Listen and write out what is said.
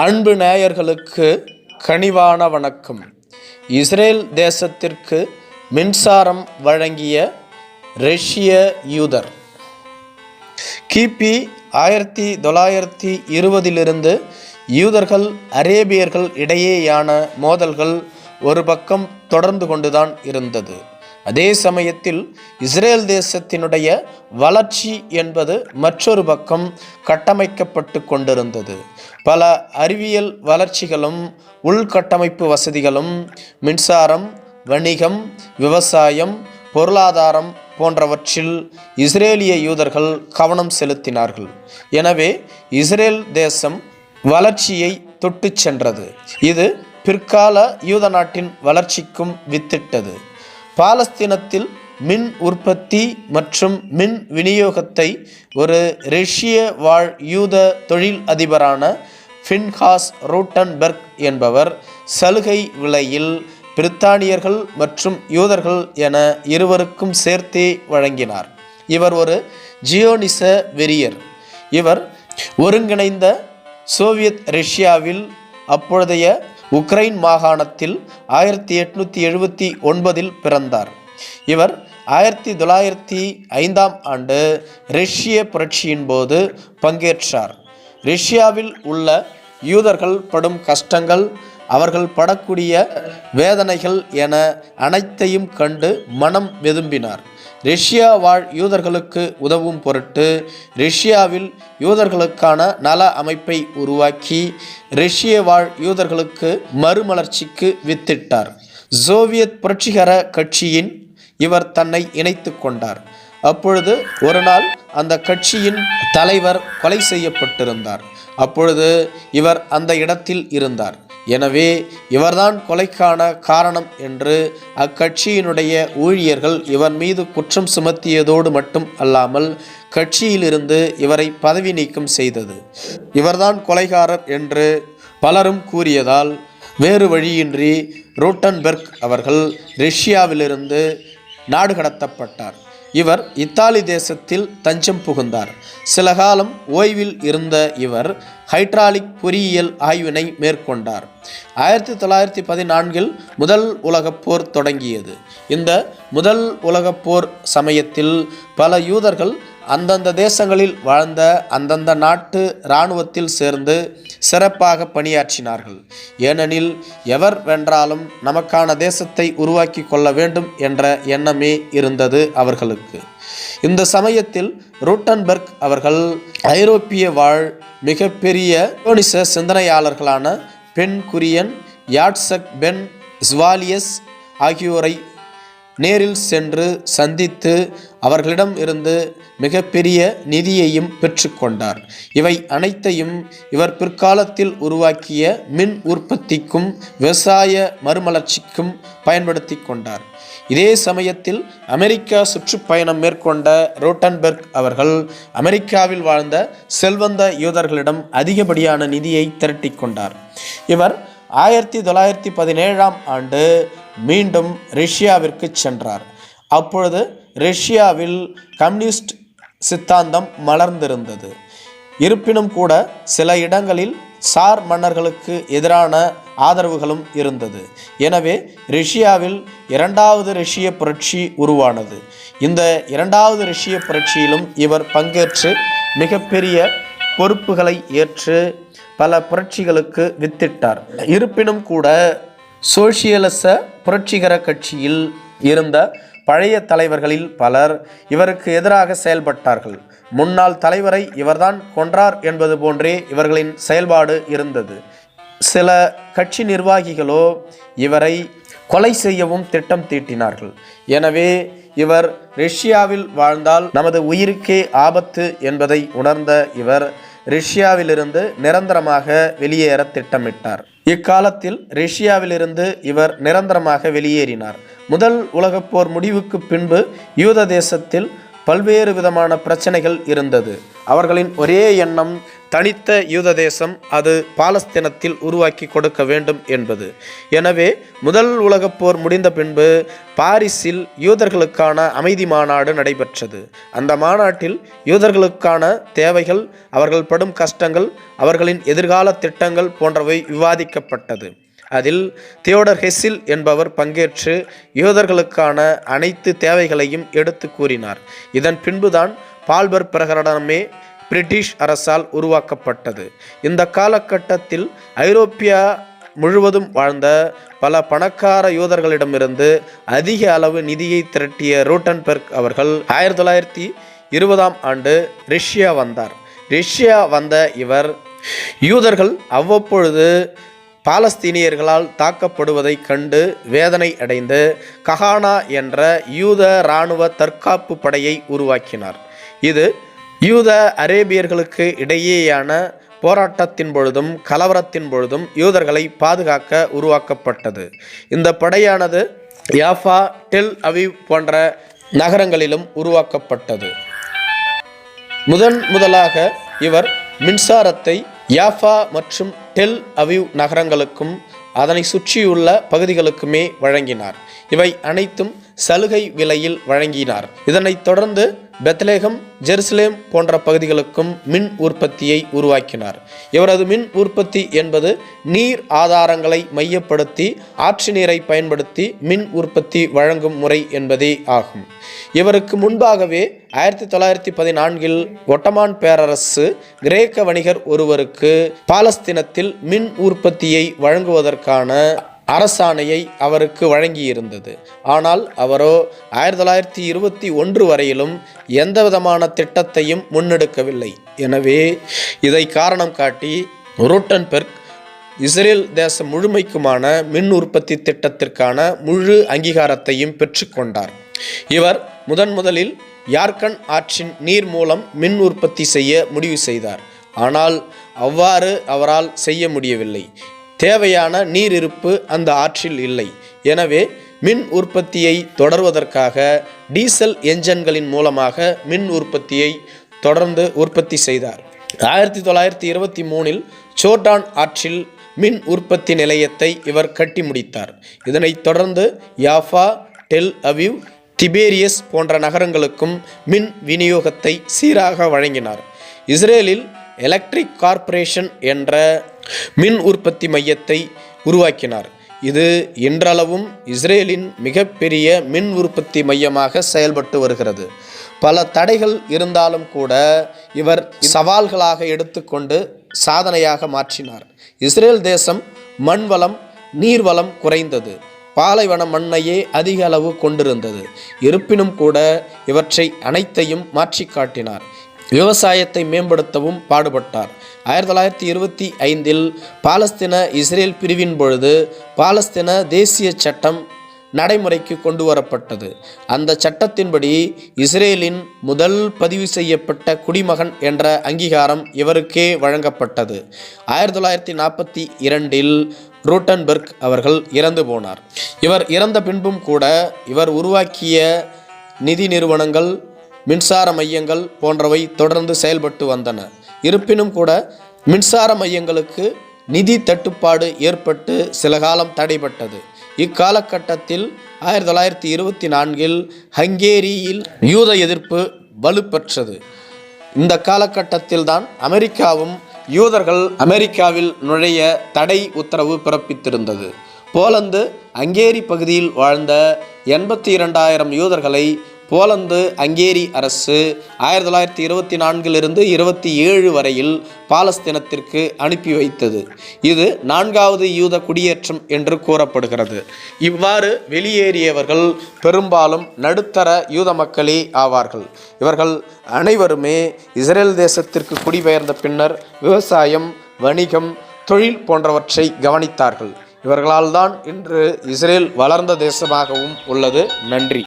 அன்பு நேயர்களுக்கு கனிவான வணக்கம். இஸ்ரேல் தேசத்திற்கு மின்சாரம் வழங்கிய ரஷ்ய யூதர். கிபி ஆயிரத்தி தொள்ளாயிரத்தி இருபதிலிருந்து யூதர்கள் அரேபியர்கள் இடையேயான மோதல்கள் ஒரு பக்கம் தொடர்ந்து கொண்டுதான் இருந்தது. அதே சமயத்தில் இஸ்ரேல் தேசத்தினுடைய வளர்ச்சி என்பது மற்றொரு பக்கம் கட்டமைக்கப்பட்டு கொண்டிருந்தது. பல அறிவியல் வளர்ச்சிகளும் உள்கட்டமைப்பு வசதிகளும் மின்சாரம் வணிகம் விவசாயம் பொருளாதாரம் போன்றவற்றில் இஸ்ரேலிய யூதர்கள் கவனம் செலுத்தினார்கள். எனவே இஸ்ரேல் தேசம் வளர்ச்சியை தொட்டுச் சென்றது. இது பிற்கால யூத நாட்டின் வளர்ச்சிக்கும் வித்திட்டது. பாலஸ்தீனத்தில் மின் உற்பத்தி மற்றும் மின் விநியோகத்தை ஒரு ரஷ்ய வாழ் யூத தொழில் அதிபரான ஃபின்ஹாஸ் ரூட்டன்பெர்க் என்பவர் சலுகை விலையில் பிரித்தானியர்கள் மற்றும் யூதர்கள் என இருவருக்கும் சேர்த்தே வழங்கினார். இவர் ஒரு ஜியோனிச வெறியர். இவர் ஒருங்கிணைந்த சோவியத் ரஷ்யாவில் அப்பொழுதைய உக்ரைன் மாகாணத்தில் ஆயிரத்தி எட்நூற்றி எழுபத்தி ஒன்பதில் பிறந்தார். இவர் ஆயிரத்தி தொள்ளாயிரத்தி ஐந்தாம் ஆண்டு ரஷ்ய புரட்சியின் போது பங்கேற்றார். ரஷ்யாவில் உள்ள யூதர்கள் படும் கஷ்டங்கள் அவர்கள் படக்கூடிய வேதனைகள் என அனைத்தையும் கண்டு மனம் வெதும்பினார். ரஷ்யா வாழ் யூதர்களுக்கு உதவும் பொருட்டு ரஷ்யாவில் யூதர்களுக்கான நல அமைப்பை உருவாக்கி ரஷ்ய வாழ் யூதர்களுக்கு மறுமலர்ச்சிக்கு வித்திட்டார். சோவியத் புரட்சிகர கட்சியின் இவர் தன்னை இணைத்து கொண்டார். அப்பொழுது ஒரு நாள் அந்த கட்சியின் தலைவர் கொலை செய்யப்பட்டிருந்தார். அப்பொழுது இவர் அந்த இடத்தில் இருந்தார். எனவே இவர்தான் கொலைக்கான காரணம் என்று அக்கட்சியினுடைய ஊழியர்கள் இவர் மீது குற்றம் சுமத்தியதோடு மட்டும் அல்லாமல் கட்சியிலிருந்து இவரை பதவி நீக்கம் செய்தது. இவர்தான் கொலைகாரர் என்று பலரும் கூறியதால் வேறு வழியின்றி ரூட்டன்பெர்க் அவர்கள் ரஷ்யாவிலிருந்து நாடு கடத்தப்பட்டார். இவர் இத்தாலி தேசத்தில் தஞ்சம் புகுந்தார். சில காலம் ஓய்வில் இருந்த இவர் ஹைட்ராலிக் பொறியியல் ஆய்வினை மேற்கொண்டார். ஆயிரத்தி தொள்ளாயிரத்தி பதினான்கில் முதல் உலகப் போர் தொடங்கியது. இந்த முதல் உலகப் போர் சமயத்தில் பல யூதர்கள் அந்தந்த தேசங்களில் வாழ்ந்த அந்தந்த நாட்டு இராணுவத்தில் சேர்ந்து சிறப்பாக பணியாற்றினார்கள். ஏனெனில் எவர் வென்றாலும் நமக்கான தேசத்தை உருவாக்கி கொள்ள வேண்டும் என்ற எண்ணமே இருந்தது அவர்களுக்கு. இந்த சமயத்தில் ரூட்டன்பெர்க் அவர்கள் ஐரோப்பிய வாழ் மிகப்பெரிய யோனிச சிந்தனையாளர்களான பென் குரியன் யாட்சக் பென் ஸ்வாலியஸ் ஆகியோரை நேரில் சென்று சந்தித்து அவர்களிடம் இருந்து மிகப்பெரிய நிதியையும் பெற்றுக்கொண்டார் இவை அனைத்தையும் இவர் பிற்காலத்தில் உருவாக்கிய மின் உற்பத்திக்கும் விவசாய மறுமலர்ச்சிக்கும் பயன்படுத்தி கொண்டார். இதே சமயத்தில் அமெரிக்கா சுற்றுப்பயணம் மேற்கொண்ட ரோட்டன்பெர்க் அவர்கள் அமெரிக்காவில் வாழ்ந்த செல்வந்த யூதர்களிடம் அதிகப்படியான நிதியை திரட்டி கொண்டார். இவர் ஆயிரத்தி தொள்ளாயிரத்தி பதினேழாம் ஆண்டு மீண்டும் ரஷ்யாவிற்கு சென்றார். அப்பொழுது ரஷ்யாவில் கம்யூனிஸ்ட் சித்தாந்தம் மலர்ந்திருந்தது. இருப்பினும் கூட சில இடங்களில் சார் மன்னர்களுக்கு எதிரான ஆதரவுகளும் இருந்தது. எனவே ரஷ்யாவில் இரண்டாவது ரஷ்ய புரட்சி உருவானது. இந்த இரண்டாவது ரஷ்ய புரட்சியிலும் இவர் பங்கேற்று மிகப்பெரிய பொறுப்புகளை ஏற்று பல புரட்சிகளுக்கு வித்திட்டார். இருப்பினும் கூட சோசியலிச புரட்சிகர கட்சியில் இருந்த பழைய தலைவர்களில் பலர் இவருக்கு எதிராக செயல்பட்டார்கள். முன்னாள் தலைவரை இவர்தான் கொன்றார் என்பது போன்றே இவர்களின் செயல்பாடு இருந்தது. சில கட்சி நிர்வாகிகளோ இவரை கொலை செய்யவும் திட்டம் தீட்டினார்கள். எனவே இவர் ரஷ்யாவில் வாழ்ந்தால் நமது உயிருக்கே ஆபத்து என்பதை உணர்ந்த இவர் ரஷ்யாவிலிருந்து நிரந்தரமாக வெளியேற திட்டமிட்டார். இக்காலத்தில் ரஷ்யாவிலிருந்து இவர் நிரந்தரமாக வெளியேறினார். முதல் உலகப்போர் முடிவுக்கு பின்பு யூத தேசத்தில் பல்வேறு விதமான பிரச்சனைகள் இருந்தது. அவர்களின் ஒரே எண்ணம் தனித்த யூத தேசம் அது பாலஸ்தீனத்தில் உருவாக்கி கொடுக்க வேண்டும் என்பது. எனவே முதல் உலகப் போர் முடிந்த பின்பு பாரிஸில் யூதர்களுக்கான அமைதி மாநாடு நடைபெற்றது. அந்த மாநாட்டில் யூதர்களுக்கான தேவைகள் அவர்கள் படும் கஷ்டங்கள் அவர்களின் எதிர்கால திட்டங்கள் போன்றவை விவாதிக்கப்பட்டது. அதில் தியோடர் ஹெசில் என்பவர் பங்கேற்று யூதர்களுக்கான அனைத்து தேவைகளையும் எடுத்து கூறினார். இதன் பின்புதான் பால்பர் பிரகடனமே பிரிட்டிஷ் அரசால் உருவாக்கப்பட்டது. இந்த காலகட்டத்தில் ஐரோப்பியா முழுவதும் வாழ்ந்த பல பணக்கார யூதர்களிடமிருந்து அதிக அளவு நிதியை திரட்டிய ரூட்டன்பெர்க் அவர்கள் ஆயிரத்தி தொள்ளாயிரத்தி இருபதாம் ஆண்டு ரஷ்யா வந்தார். ரஷ்யா வந்த இவர் யூதர்கள் அவ்வப்பொழுது பாலஸ்தீனியர்களால் தாக்கப்படுவதைக் கண்டு வேதனை அடைந்து கஹானா என்ற யூத இராணுவ தற்காப்பு படையை உருவாக்கினார். இது யூத அரேபியர்களுக்கு இடையேயான போராட்டத்தின் பொழுதும் கலவரத்தின் பொழுதும் யூதர்களை பாதுகாக்க உருவாக்கப்பட்டது. இந்த படையானது யாஃபா டெல் அவிவ் போன்ற நகரங்களிலும் உருவாக்கப்பட்டது. முதன் முதலாக இவர் மின்சாரத்தை யாஃபா மற்றும் டெல் அவிவ் நகரங்களுக்கும் அதனை சுற்றியுள்ள பகுதிகளுக்குமே வழங்கினார். இவை அனைத்தும் சலுகை விலையில் வழங்கினார். இதனைத் தொடர்ந்து பெத்லேகம் ஜெருசலேம் போன்ற பகுதிகளுக்கும் மின் உற்பத்தியை உருவாக்கினார். இவரது மின் உற்பத்தி என்பது நீர் ஆதாரங்களை மையப்படுத்தி ஆற்று நீரை பயன்படுத்தி மின் உற்பத்தி வழங்கும் முறை என்பதே ஆகும். இவருக்கு முன்பாகவே ஆயிரத்தி தொள்ளாயிரத்தி பதினான்கில் ஒட்டமான் பேரரசு கிரேக்க வணிகர் ஒருவருக்கு பாலஸ்தீனத்தில் மின் உற்பத்தியை வழங்குவதற்கான அரசாணையை அவருக்கு வழங்கியிருந்தது. ஆனால் அவரோ ஆயிரத்தி தொள்ளாயிரத்தி இருபத்தி ஒன்று வரையிலும் எந்த விதமான திட்டத்தையும் முன்னெடுக்கவில்லை. எனவே இதை காரணம் காட்டி ரூட்டன்பெர்க் இஸ்ரேல் தேசம் முழுமைக்குமான மின் உற்பத்தி திட்டத்திற்கான முழு அங்கீகாரத்தையும் பெற்றுக்கொண்டார் இவர் முதன் முதலில் யார்கன் ஆற்றின் நீர் மூலம் மின் உற்பத்தி செய்ய முடிவு செய்தார். ஆனால் அவ்வாறு அவரால் செய்ய முடியவில்லை. தேவையான நீர் இருப்பு அந்த ஆற்றில் இல்லை. எனவே மின் உற்பத்தியை தொடர்வதற்காக டீசல் என்ஜன்களின் மூலமாக மின் உற்பத்தியை தொடர்ந்து உற்பத்தி செய்தார். ஆயிரத்தி தொள்ளாயிரத்தி இருபத்தி மூணில் சோர்டான் ஆற்றில் மின் உற்பத்தி நிலையத்தை இவர் கட்டி முடித்தார். இதனைத் தொடர்ந்து யாஃபா டெல் அவிவ் திபேரியஸ் போன்ற நகரங்களுக்கும் மின் விநியோகத்தை சீராக வழங்கினார். இஸ்ரேலில் எலக்ட்ரிக் கார்ப்பரேஷன் என்ற மின் உற்பத்தி மையத்தை உருவாக்கினார். இது இன்றளவும் இஸ்ரேலின் மிகப்பெரிய மின் உற்பத்தி மையமாக செயல்பட்டு வருகிறது. பல தடைகள் இருந்தாலும் கூட இவர் சவால்களாக எடுத்துக்கொண்டு சாதனையாக மாற்றினார். இஸ்ரேல் தேசம் மண் வளம் நீர்வளம் குறைந்தது. பாலைவன மண்ணையே அதிக அளவு கொண்டிருந்தது. இருப்பினும் கூட இவற்றை அனைத்தையும் மாற்றி காட்டினார் விவசாயத்தை மேம்படுத்தவும் பாடுபட்டார். ஆயிரத்தி தொள்ளாயிரத்தி இருபத்தி ஐந்தில் பாலஸ்தீன இஸ்ரேல் பிரிவின் பொழுது பாலஸ்தீன தேசிய சட்டம் நடைமுறைக்கு கொண்டு வரப்பட்டது. அந்த சட்டத்தின்படி இஸ்ரேலின் முதல் பதிவு செய்யப்பட்ட குடிமகன் என்ற அங்கீகாரம் இவருக்கே வழங்கப்பட்டது. ஆயிரத்தி தொள்ளாயிரத்தி நாற்பத்தி இரண்டில் ரூட்டன்பெர்க் அவர்கள் இறந்து போனார். இவர் இறந்த பின்பும் கூட இவர் உருவாக்கிய நிதி நிறுவனங்கள் மின்சார மையங்கள் போன்றவை தொடர்ந்து செயல்பட்டு வந்தன. இருப்பினும் கூட மின்சார மையங்களுக்கு நிதி தட்டுப்பாடு ஏற்பட்டு சில காலம் தடைபட்டது. இக்காலகட்டத்தில் ஆயிரத்தி தொள்ளாயிரத்தி இருபத்தி நான்கில் ஹங்கேரியில் யூத எதிர்ப்பு வலுப்பெற்றது. இந்த காலகட்டத்தில் தான் அமெரிக்காவும் யூதர்கள் அமெரிக்காவில் நுழைய தடை உத்தரவு பிறப்பித்திருந்தது. போலந்து அங்கேரி பகுதியில் வாழ்ந்த எண்பத்தி இரண்டாயிரம் யூதர்களை போலந்து அங்கேரி அரசு ஆயிரத்தி தொள்ளாயிரத்தி இருபத்தி நான்கிலிருந்து இருபத்தி ஏழு வரையில் பாலஸ்தீனத்திற்கு அனுப்பி வைத்தது. இது நான்காவது யூத குடியேற்றம் என்று கூறப்படுகிறது. இவ்வாறு வெளியேறியவர்கள் பெரும்பாலும் நடுத்தர யூத மக்களே ஆவார்கள். இவர்கள் அனைவருமே இஸ்ரேல் தேசத்திற்கு குடிபெயர்ந்த பின்னர் விவசாயம் வணிகம் தொழில் போன்றவற்றை கவனித்தார்கள். இவர்களால் தான் இன்று இஸ்ரேல் வளர்ந்த தேசமாகவும் உள்ளது. நன்றி.